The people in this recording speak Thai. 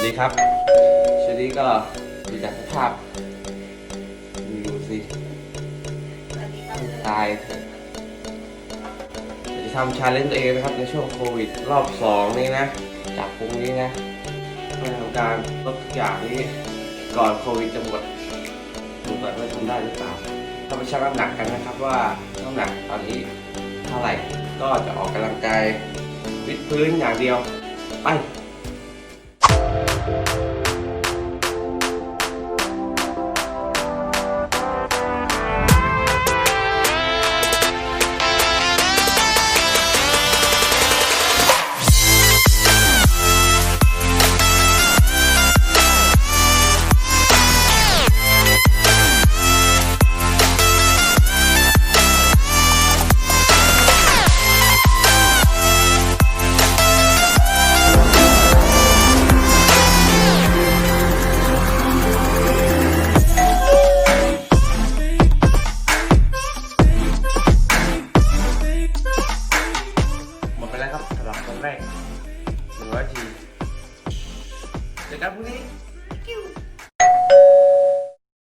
วัสดีครับชุดนี้ก็ดูจากสภาพดูสิตายจะทำชาเลนจ์ตัวเองนะครับในช่วงโควิดรอบสองนี้นะ จากพรุ่งนี้นะเพื่อทำการลดทุกอย่างนี้ก่อนโควิดจะหมดดูก่อนว่าทำได้หรือเปล่าถ้าไปชั่งน้ำหนักกันนะครับว่าน้ำหนักตอนนี้เท่าไหร่ก็จะออกกำลังกายวิดพื้นอย่างเดียวไป แล้วครับสำหรับคนแรกหนึ่งร้อยทีเจอกันพรุ่งนี้